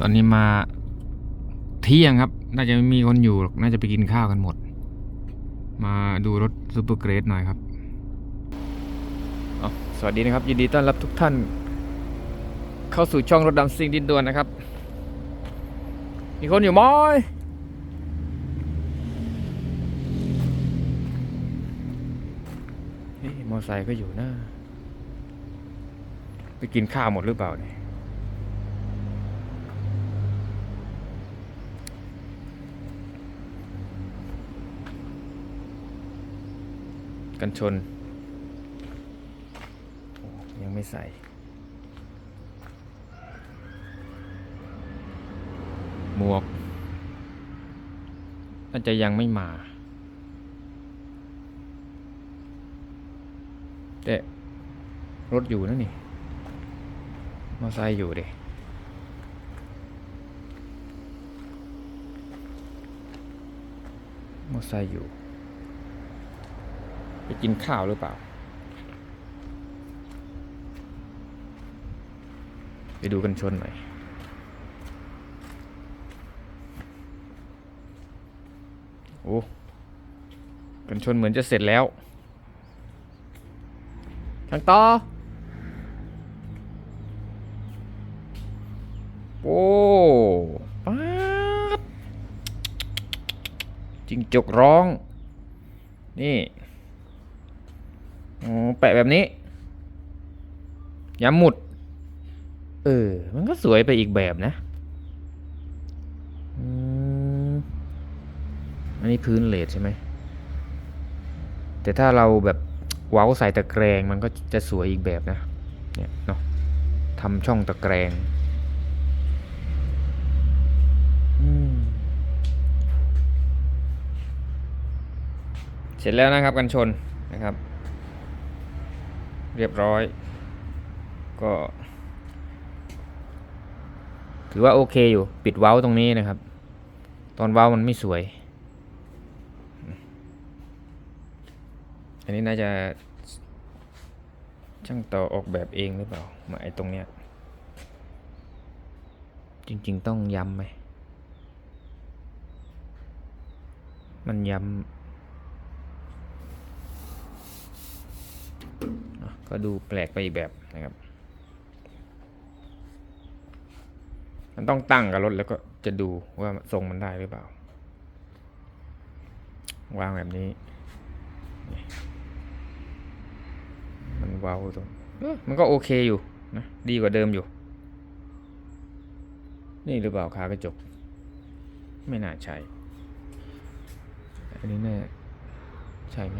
ตอนนี้มาเที่ยงครับ น่าจะไม่มีคนอยู่หรอก น่าจะไปกินข้าวกันหมด มาดูรถซูเปอร์เกรดหน่อยครับ สวัสดีนะครับ ยินดีต้อนรับทุกท่าน เข้าสู่ช่องรถดำซิ่งดินด่วนนะครับ มีคนอยู่มอยมอไซค์ก็อยู่นะ ไปกินข้าวหมดหรือเปล่าเนี่ย กันชน ยังไม่ใส่หมวกน่าจะยังไม่มา แต่รถอยู่นะนี่ มอไซค์อยู่เด็มอไซค์อยู่ ไปกินข้าวหรือเปล่า ไปดูกันชนหน่อยโอ้กันชนเหมือนจะเสร็จแล้วทางต่อ โอ้ป๊าดจิงจกร้อง นี่ อ๋อแปะแบบนี้ ย้ำหมุด เออ มันก็สวยไปอีกแบบนะอันนี้พื้นเลดใช่ไหม แต่ถ้าเราแบบเว้าใส่ตะแกรงมันก็จะสวยอีกแบบนะ เนี่ยเนาะทำช่องตะแกรงเสร็จแล้วนะครับกันชนนะครับ เรียบร้อย ก็ ถือว่าโอเคอยู่ ปิดเว้าตรงนี้นะครับ ตอนเว้ามันไม่สวย อันนี้น่าจะช่างต่อออกแบบเองหรือเปล่า มาไอ้ตรงเนี้ย จริง ๆ ต้องย้ำไหม มันย้ำ อะ ก็ดูแปลกไปอีกแบบนะครับ มันต้องตั้งกับรถแล้วก็จะดูว่าทรงมันได้หรือเปล่า วางแบบนี้ มันเว้าตรงมันก็โอเคอยู่นะดีกว่าเดิมอยู่ นี่หรือเปล่าขากระจก ไม่น่าใช่ อันนี้แน่ใช่ไหม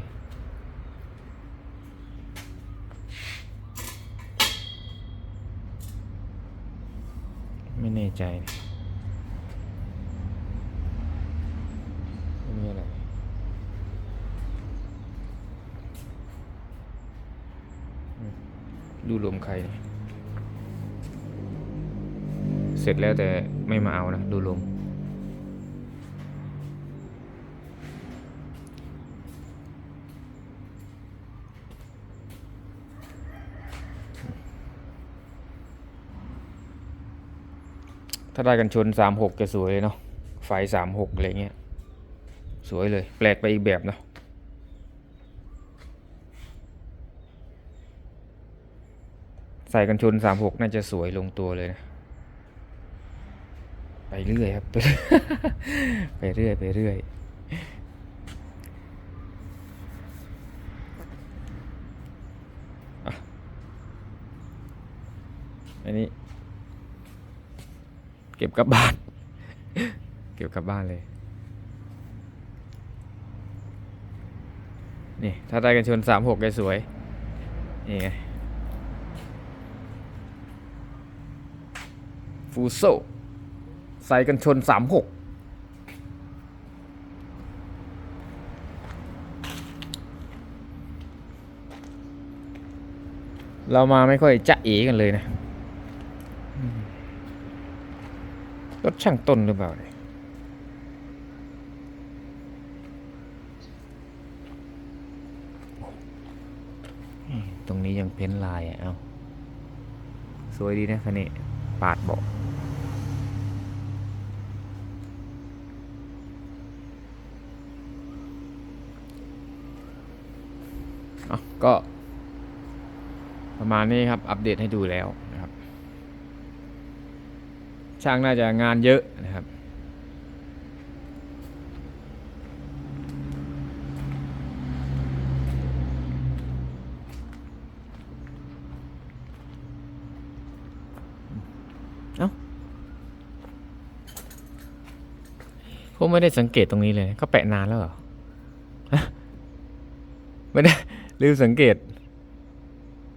ไม่แน่ใจนะอันนี้อะไรดูลมใครเนี่ยเสร็จแล้วแต่ไม่มาเอานะ ดูลมาได้กันชนสามหกจะสวยเลยเนาะ ไฟสามหกอะไรเงี้ย สวยเลย แปลกไปอีกแบบเนาะ ใส่กันชนสามหกน่าจะสวยลงตัวเลยนะ ไปเรื่อยครับ ไปเรื่อย ไปเรื่อย อันนี้ เก็บกลับบ้าน เก็บกลับบ้านเลย นี่ ถ้าได้กันชนสามหกได้สวย นี่ไง ฟูโซใส่กันชนสามหกเรามาไม่ค่อยจะเอกันเลยนะ รถช่างต้นหรือเปล่าเนี่ยตรงนี้ยังเพ้นลายอะ เอาสวยดีนะคันนี้ ปาดเบอกก็ประมาณนี้ครับ อัปเดตให้ดูแล้ว ช่างน่าจะงานเยอะนะครับ เอ้าผมไม่ได้สังเกตตรงนี้เลยก็แปะนานแล้วเหรอไม่ได้ลืมสังเกต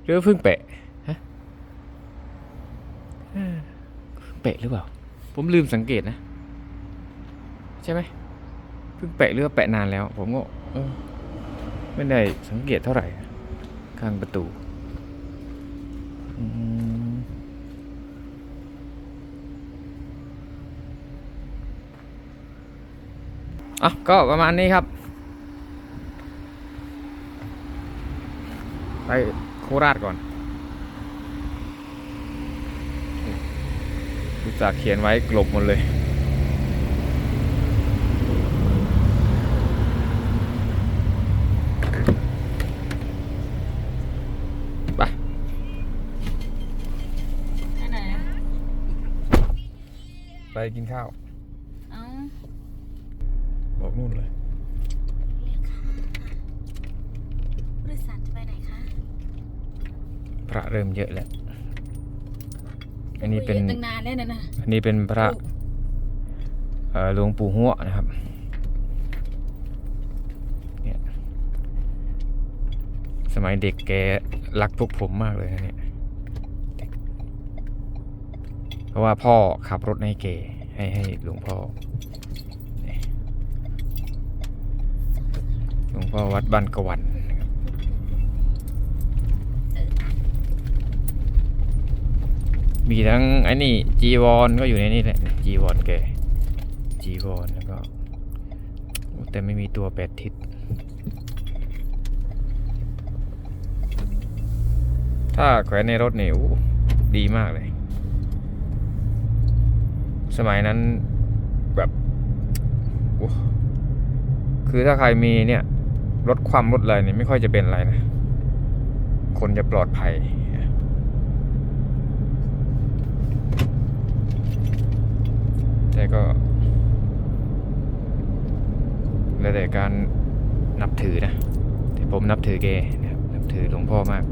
หรือว่าเพิ่งแปะเออเพิ่ง แปะหรือเปล่า ผมลืมสังเกตนะ ใช่ไหมเพิ่งแปะหรือแปะนานแล้ว ผมก็ไม่ได้สังเกตเท่าไหร่ ข้างประตูอืมอะก็ประมาณนี้ครับ ไปโคราชก่อน อุตส่าห์เขียนไว้กลบหมดเลย ไป ไปไหนอะไปกินข้าว เอ้าบอกนู่นเลยบริษัทจะไปไหนคะ พระเริ่มเยอะแล้ว อันนี้เป็นคุยกัตั้งนานแล้วนะนะอันนี้เป็นพระเอ่อหลวงปู่หัวนะครับเนี่ยสมัยเด็กแกรักพวกผมมากเลยนะเนี่ยเพราะว่าพ่อขับรถให้แกให้ให้หลวงพ่อนี่หลวงพ่อวัดบ้านกวันนะครับ มีทั้งไอ้นี่จีวรก็อยู่ในนี่แหละจีวรแกจีวรแล้วก็ แต่ไม่มีตัวแปดทิศถ้าแขวนในรถเนี่ยโอ้ดีมากเลย สมัยนั้นแบบคือถ้าใครมีเนี่ย รถความรถอะไรเนี่ยไม่ค่อยจะเป็นอะไรนะ คนจะปลอดภัย แต่ก็แล้วแต่การนับถือนะแต่ผมนับถือแกนะครับนับถือหลวงพ่อมาก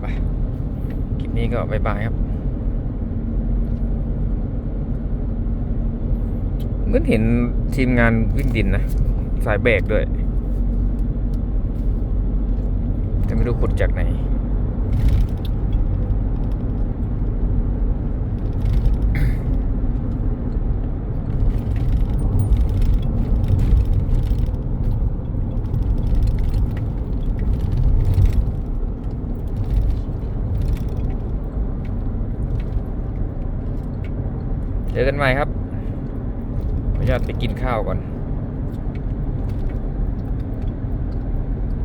ไปคลิปนี้ก็บายบายครับเหมือนเห็นทีมงานวิ่งดินนะ สายแบกด้วยแต่ไม่รู้ขุดจากไหน เจอกันใหม่ครับขออนุญาตไปกินข้าวก่อน